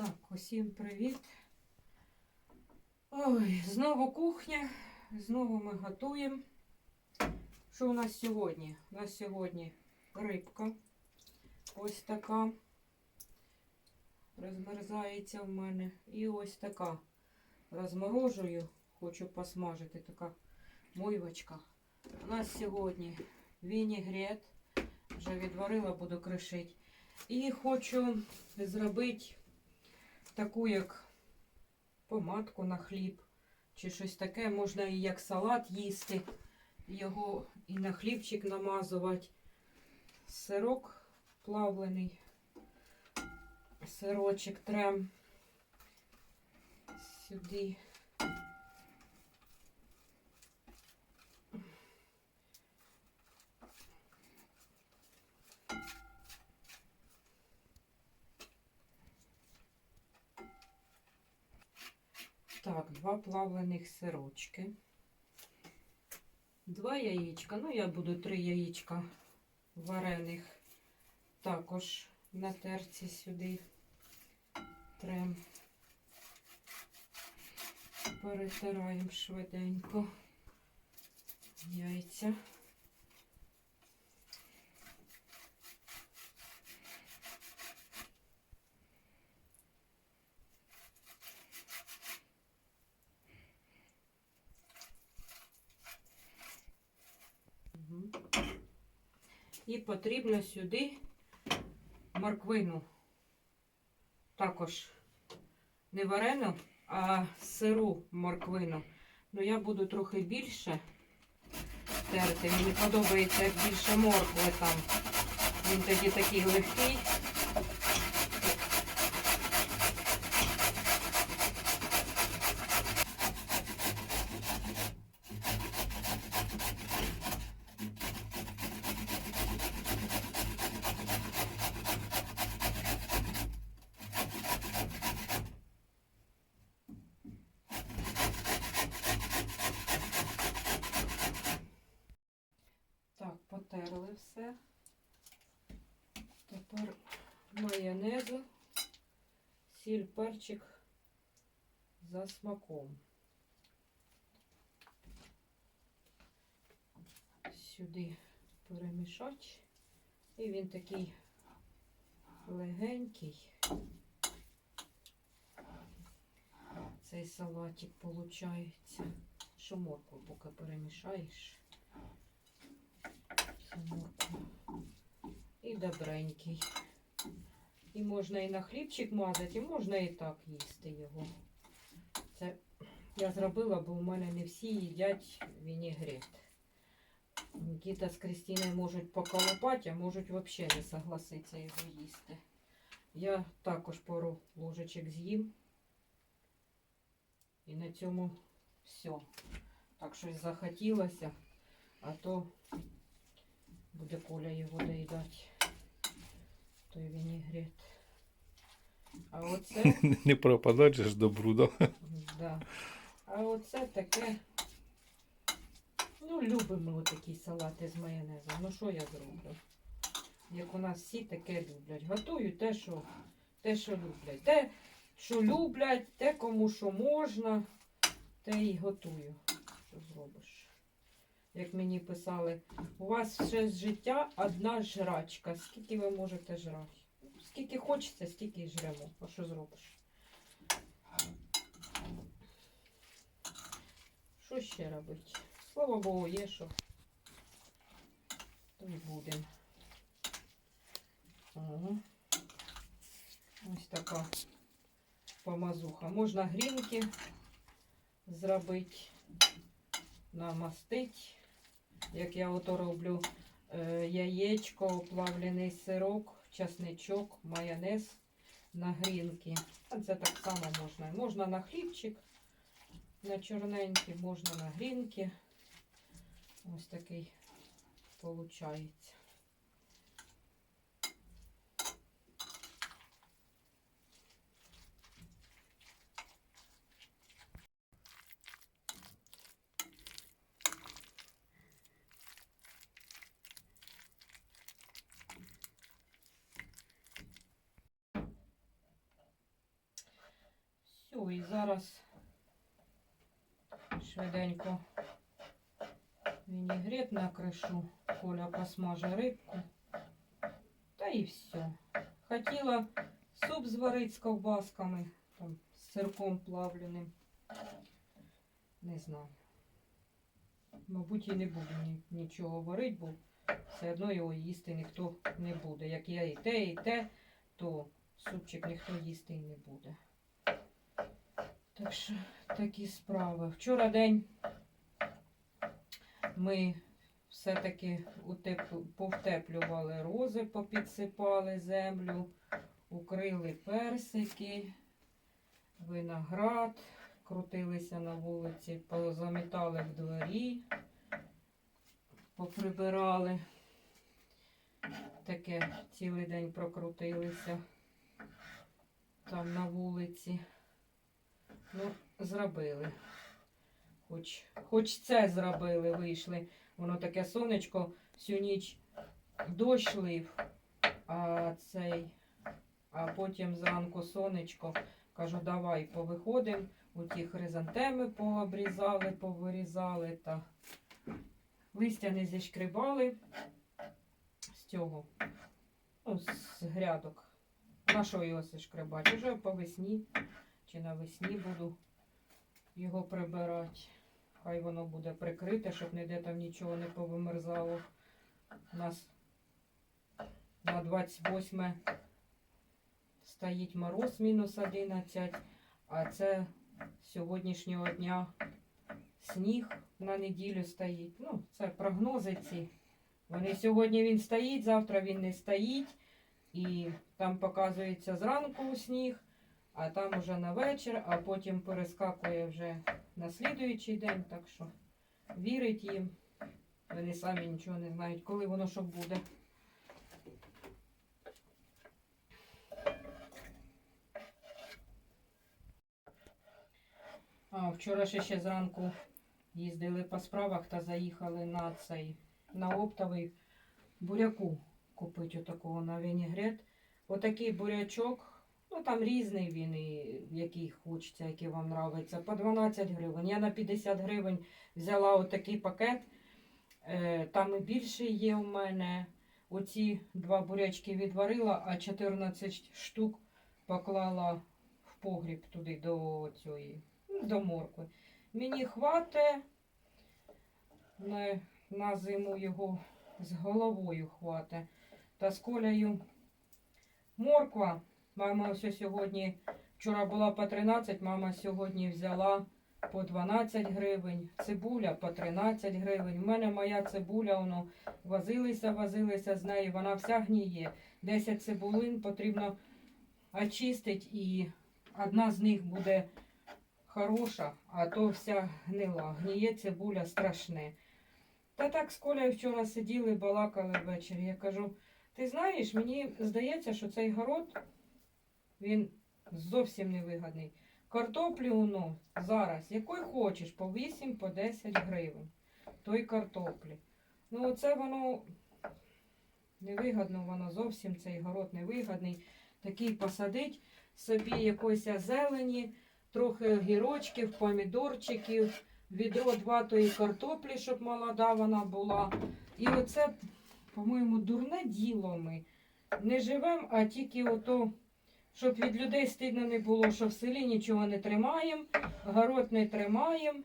Так, усім привіт. Ой, знову кухня, знову ми готуємо. Що у нас сьогодні? У нас сьогодні рибка. Ось така. Розмерзається в мене. І ось така. Розморожую, хочу посмажити. Така мойвочка. У нас сьогодні вінігрет. Вже відварила, буду кришити. І хочу зробити таку, як помадку на хліб, чи щось таке. Можна і як салат їсти, його і на хлібчик намазувати. Сирок плавлений, сирочок трем сюди. Так, два плавлених сирочки. Два яєчка. Ну, я буду три яєчка варених. Також на терці сюди трем. Перетираємо швиденько яйця. І потрібно сюди морквину. Також не варену, а сиру морквину. Ну, я буду трохи більше терти. Мені подобається, більше моркви там. Він тоді такий легкий. Так, потерли все. Тепер майонезу, сіль, перчик за смаком. Сюди перемішати. І він такий легенький. Цей салатик виходить. Що моркву поки перемішаєш. Цю моркву. І добренький. І можна і на хлібчик мазати, і можна і так їсти його. Це я зробила, бо у мене не всі їдять вінігрет. Нікіта з Крістіною можуть поколопати, а можуть взагалі не согласитися його їсти. Я також пару ложечок з'їм. І на цьому все. Так щось захотілося, а то буде Коля його доїдати. Той вінігрет. А оце, Не пропадать же ж добру, да? да. А оце таке. Ну, любимо ми такі салати з майонезом. Ну що я зроблю? Як у нас всі таке люблять. Готую те, що, те, що люблять. Те, що люблять, те, кому що можна, те і готую. Що зробиш? Як мені писали, у вас ще з життя одна жрачка. Скільки ви можете жрати? Скільки хочеться, стільки й жремо. А що зробиш? Що ще робити? Слава Богу, є що. То й будемо. Ага. Ось така помазуха. Можна грінки зробити, намастити. Як я ото роблю е, яєчко, плавлений сирок, часничок, майонез на грінки. Це так само можна. Можна на хлібчик, на чорненький, можна на грінки. Ось такий виходить. Зараз швиденько вінігрет накришу, Коля посмаже рибку. Та і все. Хотіла суп зварити з ковбасками, там, з сирком плавленим. Не знаю. Мабуть, і не буду нічого варити, бо все одно його їсти ніхто не буде. Як я і те, і те, то супчик ніхто їсти і не буде. Так що такі справи. Вчора день ми все-таки повтеплювали рози, попідсипали землю, укрили персики, виноград, крутилися на вулиці, позамітали в дворі, поприбирали. Таке цілий день прокрутилися там на вулиці. Ну, зробили. Хоч, хоч це зробили, вийшли. Воно таке сонечко, всю ніч дощ лив, а цей, а потім зранку сонечко. Кажу, давай повиходимо. У ті хризантеми пообрізали, повирізали та листя не зішкрибали з цього, ну, з грядок. На що його зішкрибати? Уже по весні чи навесні буду його прибирати. Хай воно буде прикрите, щоб ніде там нічого не повимерзало. У нас на 28 стоїть мороз мінус 11, а це з сьогоднішнього дня сніг на неділю стоїть. Ну, це прогнози ці. Вони сьогодні він стоїть, завтра він не стоїть. І там показується зранку сніг, а там уже на вечір, а потім перескакує вже на слідуючий день. Так що вірить їм. Вони самі нічого не знають, коли воно що буде. А, вчора ще ще зранку їздили по справах та заїхали на цей на оптовий буряку купити отакого на вінігрет. Отакий бурячок, ну там різний він, і який хочеться, який вам нравиться. По 12 гривень. Я на 50 гривень взяла отакий пакет. Е, Там і більше є у мене. Оці два бурячки відварила, а 14 штук поклала в погріб туди до цієї, ну, до моркви. Мені хватить на зиму його з головою хватить. Та з колею морква. Мама ось сьогодні, вчора була по 13, мама сьогодні взяла по 12 гривень. Цибуля по 13 гривень. У мене моя цибуля, воно возилися, возилися з нею, вона вся гніє. 10 цибулин потрібно очистити і одна з них буде хороша, а то вся гнила. Гніє цибуля страшне. Та так з Колею вчора сиділи, балакали ввечері. Я кажу, ти знаєш, мені здається, що цей город він зовсім невигідний. Картоплю ну, зараз, якої хочеш, по 8, по 10 гривень. Той картоплі. Ну, це воно невигідно, воно зовсім цей город невигідний. Такий посадить собі якоїсь зелені, трохи огірочків, помідорчиків, відро два тої картоплі, щоб молода вона була. І оце, по-моєму, дурне діло ми. Не живемо, а тільки ото, щоб від людей стидно не було, що в селі нічого не тримаємо, город не тримаємо.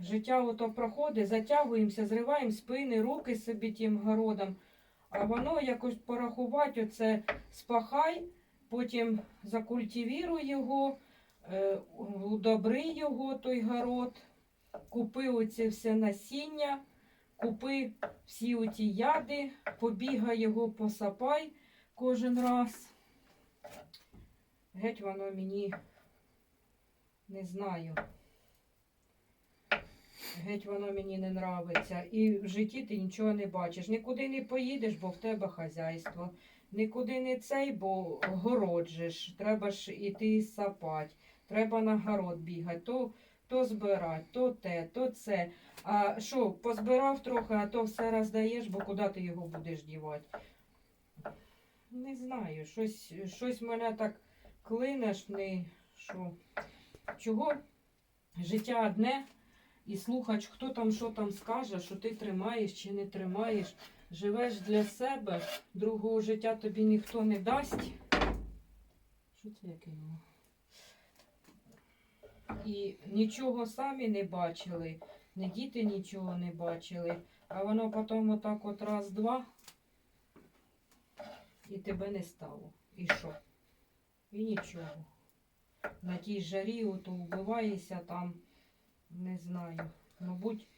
Життя ото проходить, затягуємося, зриваємо спини, руки собі тим городом. А воно якось порахувати, оце спахай, потім закультивіруй його, е, удобри його, той город, купи оце все насіння, купи всі оті яди, побігай його, посапай кожен раз. Геть воно мені не знаю. Геть воно мені не нравиться. І в житті ти нічого не бачиш. Нікуди не поїдеш, бо в тебе хазяйство. Нікуди не цей, бо городжиш. Треба ж іти сапать. Треба на город бігати. То, то збирати, то те, то це. А що, позбирав трохи, а то все роздаєш, бо куди ти його будеш дівати? Не знаю, щось, щось мене так клинеш, не, що чого життя одне, і слухач, хто там що там скаже, що ти тримаєш чи не тримаєш, живеш для себе, другого життя тобі ніхто не дасть. Що це я кинула? І нічого самі не бачили, не діти нічого не бачили, а воно потім отак от раз-два і тебе не стало. І що? І нічого. На тій жарі ото вбиваєшся там, не знаю. Мабуть,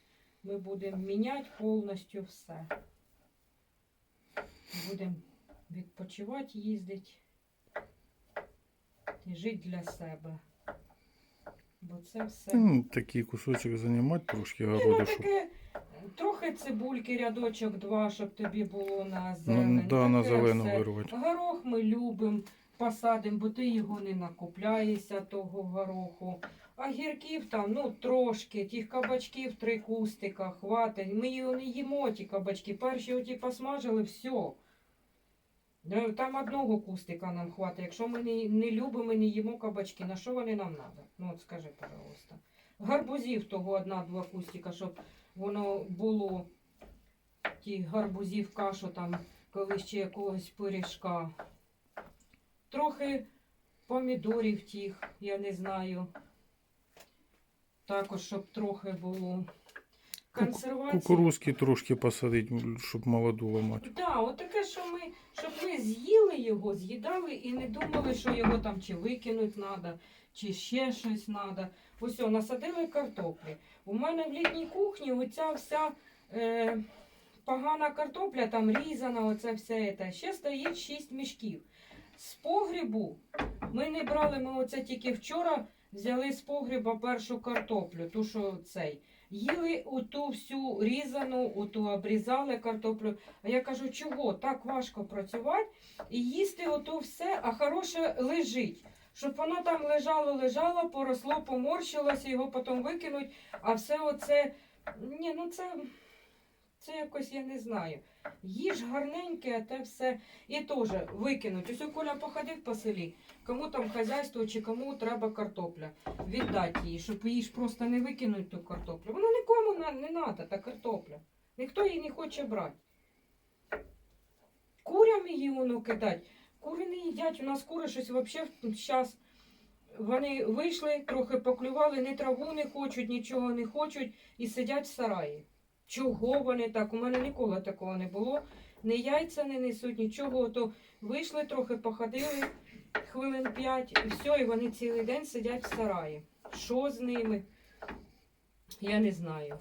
ми будемо міняти повністю все. Будемо відпочивати, їздити і жити для себе. Бо це все. Ну, такий кусочок займати трошки ну городу, щоб таке, трохи цибульки, рядочок два, щоб тобі було на ну, зелень. да, на зелену все. вирвати. Горох ми любимо, посадимо, бо ти його не накупляєшся, того гороху. А гірків там, ну, трошки, тих кабачків три кустика, хватить. Ми його не їмо, ті кабачки. Перші оті посмажили, все. Там одного кустика нам хватить. Якщо ми не, не любимо, не їмо кабачки, на що вони нам треба? Ну, от скажи, пожалуйста. Гарбузів того одна-два кустика, щоб воно було ті гарбузів кашу там, коли ще якогось пиріжка. Трохи помідорів тих, я не знаю. Також, щоб трохи було. Консервації. Кукурузки трошки посадити, щоб молоду ламати. Да, от таке, що ми, щоб ми з'їли його, з'їдали і не думали, що його там чи викинуть треба, чи ще щось треба. Ось насадили картоплі. У мене в літній кухні оця вся е, погана картопля, там різана, оце все це. Ще стоїть 6 мішків. З погрібу ми не брали, ми оце тільки вчора взяли з погріба першу картоплю, ту, що цей. Їли оту всю різану, оту обрізали картоплю. А я кажу, чого так важко працювати і їсти ото все, а хороше лежить. Щоб воно там лежало, лежало, поросло, поморщилося, його потім викинуть, а все оце. Ні, ну це, це якось я не знаю. Їж гарненьке, а те все. І теж викинуть. Ось Коля походив по селі, кому там хазяйство чи кому треба картопля. Віддати її, щоб її ж просто не викинуть ту картоплю. Вона нікому не треба, та картопля. Ніхто її не хоче брати. Курям її воно кидать. Кури не їдять. У нас кури щось взагалі зараз. Вони вийшли, трохи поклювали, ні траву не хочуть, нічого не хочуть і сидять в сараї. Чого вони так? У мене ніколи такого не було. Ні яйця не несуть, нічого. То вийшли, трохи походили, хвилин п'ять, і все, і вони цілий день сидять в сараї. Що з ними? Я не знаю.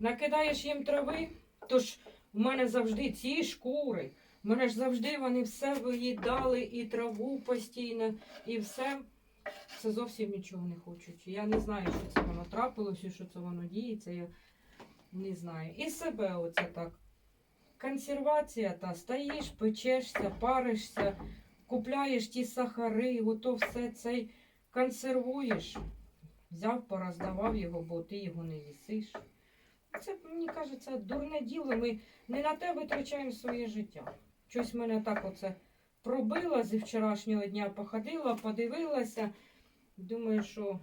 Накидаєш їм трави, то ж у мене завжди ці шкури. У мене ж завжди вони все виїдали, і траву постійно, і все. Це зовсім нічого не хочуть. Я не знаю, що це воно трапилось, і що це воно діється. Я не знаю. І себе оце так. Консервація та стоїш, печешся, паришся, купляєш ті сахари, ото все цей консервуєш. Взяв, пороздавав його, бо ти його не їсиш. Це, мені кажеться, дурне діло. Ми не на те витрачаємо своє життя. Щось мене так оце пробило зі вчорашнього дня, походила, подивилася. Думаю, що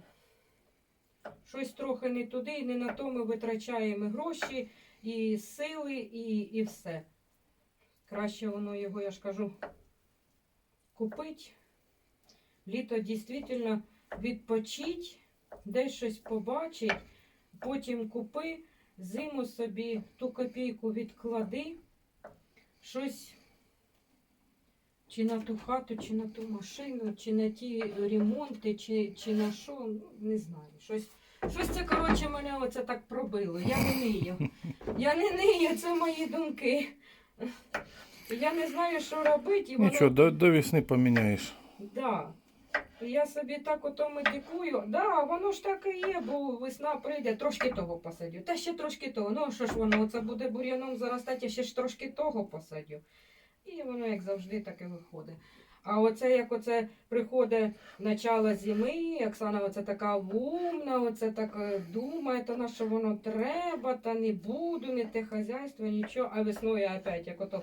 щось трохи не туди, і не на то ми витрачаємо гроші, і сили, і, і все. Краще воно його, я ж кажу, купить. Літо дійсно відпочить, десь щось побачить, потім купи, зиму собі ту копійку відклади, щось чи на ту хату, чи на ту машину, чи на ті ремонти, чи, чи на що, не знаю. Щось, щось це, коротше, мене оце так пробило. Я не нию. Я не нию, це мої думки. Я не знаю, що робити. і воно- Нічого, до, до весни поміняєш. Да. Я собі так ото медикую. Да, воно ж так і є, бо весна прийде, трошки того посадю. Та ще трошки того. Ну що ж воно, оце буде бур'яном заростати, я ще ж трошки того посадю. І воно, як завжди, так і виходить. А оце як оце приходить начало зими, Оксана оце така умна, оце так е, думає, то на що воно треба, та не буду, не те хазяйство, нічого, а весною опять, як ото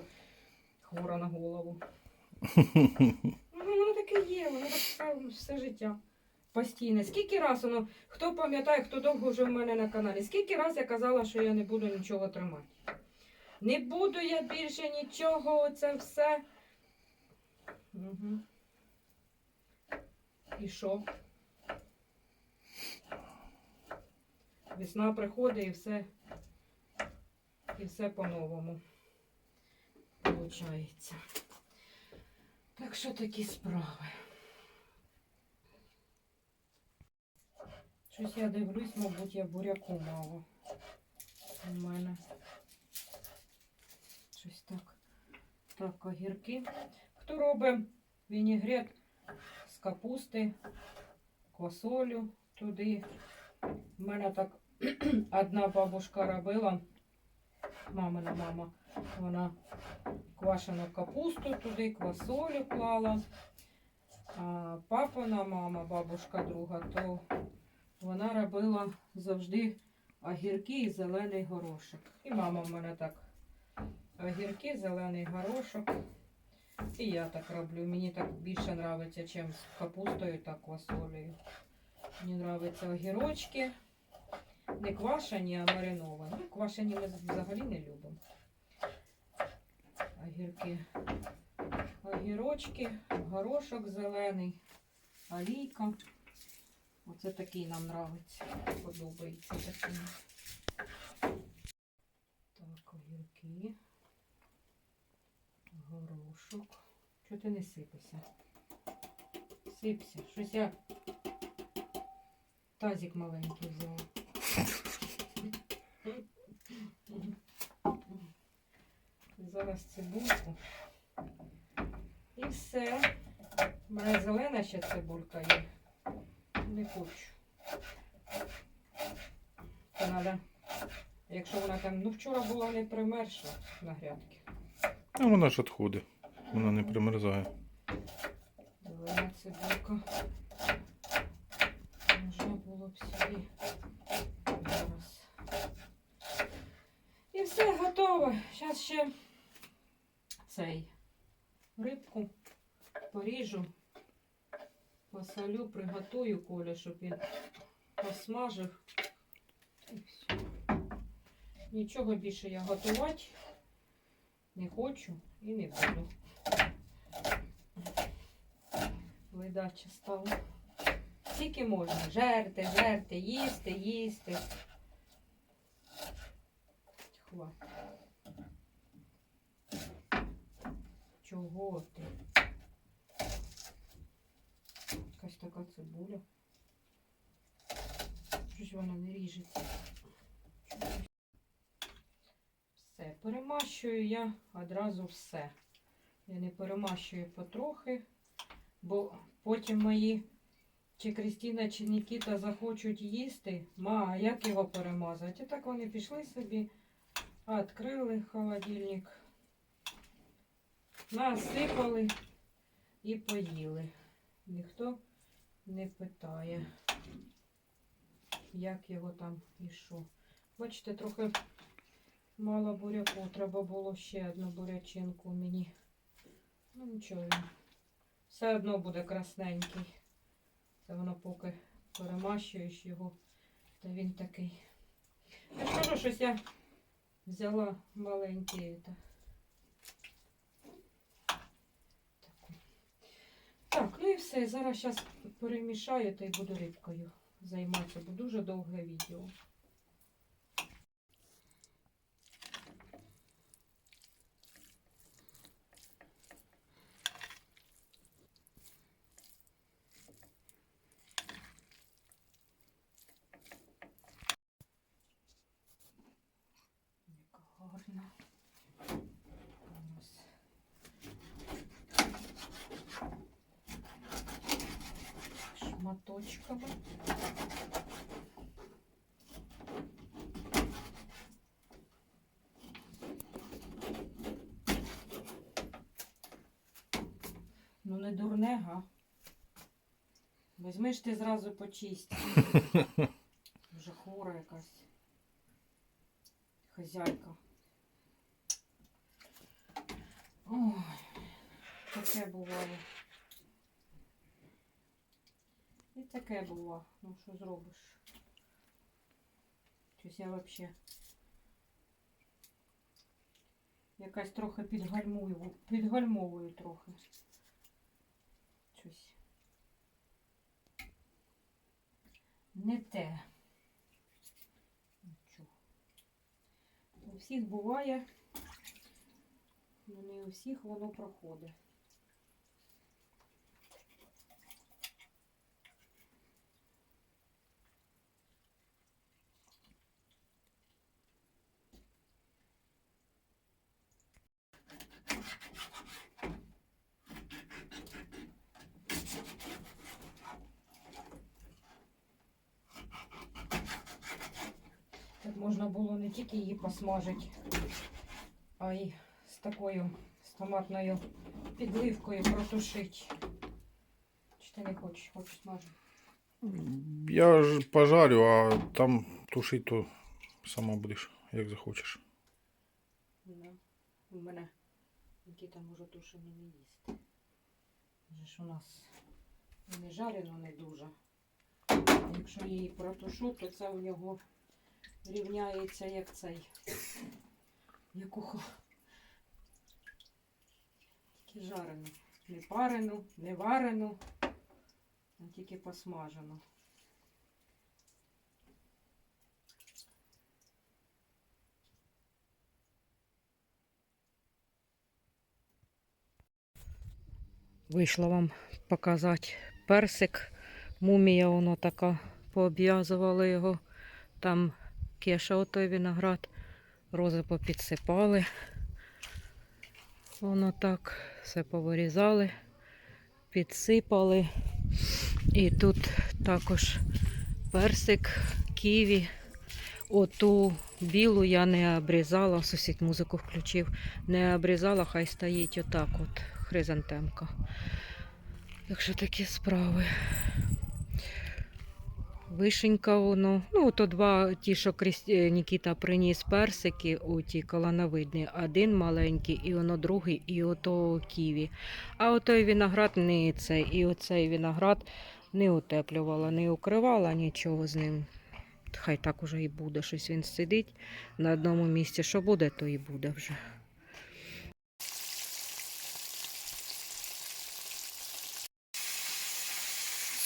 хвора на голову. Ну, воно таке є, воно так все, все життя. постійне. Скільки раз воно, хто пам'ятає, хто довго вже в мене на каналі, скільки раз я казала, що я не буду нічого тримати. Не буду я більше нічого, оце все. Угу. І що? Весна приходить і все, і все по-новому. Получається. Так що такі справи. Щось я дивлюсь, мабуть, я буряку мало. У мене. Щось так. Так, огірки. Хто робить вінігрет з капусти, квасолю туди. У мене так одна бабушка робила, мамина мама, вона квашену капусту туди, квасолю клала. А папина мама, бабушка друга, то вона робила завжди огірки і зелений горошок. І мама в мене так. Огірки, зелений горошок. І я так роблю. Мені так більше подобається, ніж з капустою та квасолею. Мені подобаються огірочки. Не квашені, а мариновані. Ну, квашені ми взагалі не любимо. Огірки. Огірочки, горошок зелений, олійка. Оце такий нам нравиться. Подобається такий. Так, огірки. Горошок. Чого ти не сипишся? Сипся. Щось я тазик маленький взяла. Зараз цибульку. І все. У мене зелена ще цибулька є. Не хочу. Це треба. Якщо вона там, ну вчора була не примерша на грядки. А вона ж відходить. Вона не примерзає. Зелена цибулька. Можна було б сюди. Зараз. І все готово. Зараз ще цей рибку поріжу, посолю, приготую Коля, щоб він посмажив. І все. Нічого більше я готувати не хочу і не буду. Ледаче стало. Скільки можна? Жерти, жерти, їсти, їсти. Хватить. Чого ти? Якась така цибуля. Щось вона не ріжеться. Все, перемащую я одразу все. Я не перемащую потрохи, бо потім мої чи Крістіна, чи Нікіта захочуть їсти. Ма, а як його перемазати? І так вони пішли собі, відкрили холодильник, насипали і поїли. Ніхто не питає, як його там і що. Бачите, трохи мало буряку. Треба було ще одну бурячинку мені. Ну нічого. Все одно буде красненький. Це воно поки перемащуєш його, та він такий. Я ж кажу, щось я взяла маленький. Та. Так, ну і все. Зараз зараз перемішаю та й буду рибкою займатися, бо дуже довге відео. Шматочками. Ну не дурне, га? Візьми ж ти зразу почисть. Вже хвора якась. Хазяйка. Ой, таке бувало. І таке було. Ну що зробиш? Щось я взагалі якась трохи підгальмую, підгальмовую трохи. Щось. Не те. Нічого. У всіх буває, але не у всіх воно проходить. Так можна було не тільки її посмажити, а й з такою з томатною підливкою протушити. Чи ти не хочеш? Хочеш смажити? Я ж пожарю, а там тушить то сама будеш, як захочеш. Да. У мене Нікіта може тушені не їсти. Вже ж у нас не жарено не дуже. Якщо я її протушу, то це у нього рівняється як цей. Як ухо. Тільки жарену. Не парену, не варену, а тільки посмажену. Вийшла вам показати персик. Мумія воно така, пообв'язували його. Там кеша отой виноград. Рози попідсипали. Воно так, все повирізали, підсипали. І тут також персик, ківі. Оту білу я не обрізала, сусід музику включив. Не обрізала, хай стоїть отак от хризантемка. Так що такі справи. Вишенька воно. Ну, то два ті, що Крісті... Нікіта приніс персики, у ті колоновидні. Один маленький, і воно другий, і ото ківі. А отой виноград не цей, і оцей виноград не утеплювала, не укривала нічого з ним. Хай так уже і буде. Щось він сидить на одному місці. Що буде, то і буде вже.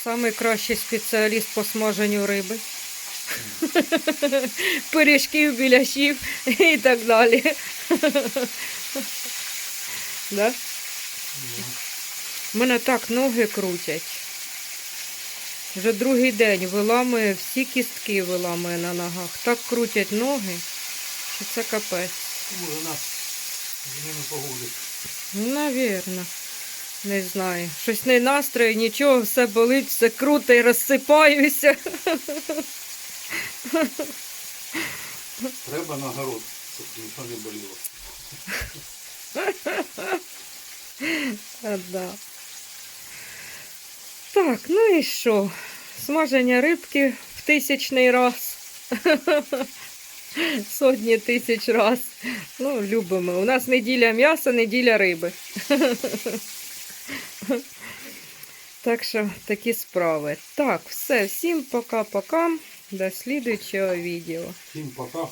Самий кращий спеціаліст по смаженню риби. Пиріжків, біляшів і так далі. Да? Мене так ноги крутять. Вже другий день виламує, всі кістки виламує на ногах. Так крутять ноги, що це капець. Може на зміну погоди. Ну, Навірно. Не знаю. Щось не настрою, нічого, все болить, все круто і розсипаюся. Треба на город, щоб нічого не боліло. А, да. Так, ну і що? Смаження рибки в тисячний раз. Сотні тисяч раз. Ну, любимо. У нас неділя м'яса, неділя риби. Так що такі справи. Так, все, всім пока-пока. До слідуючого відео. Всім пока.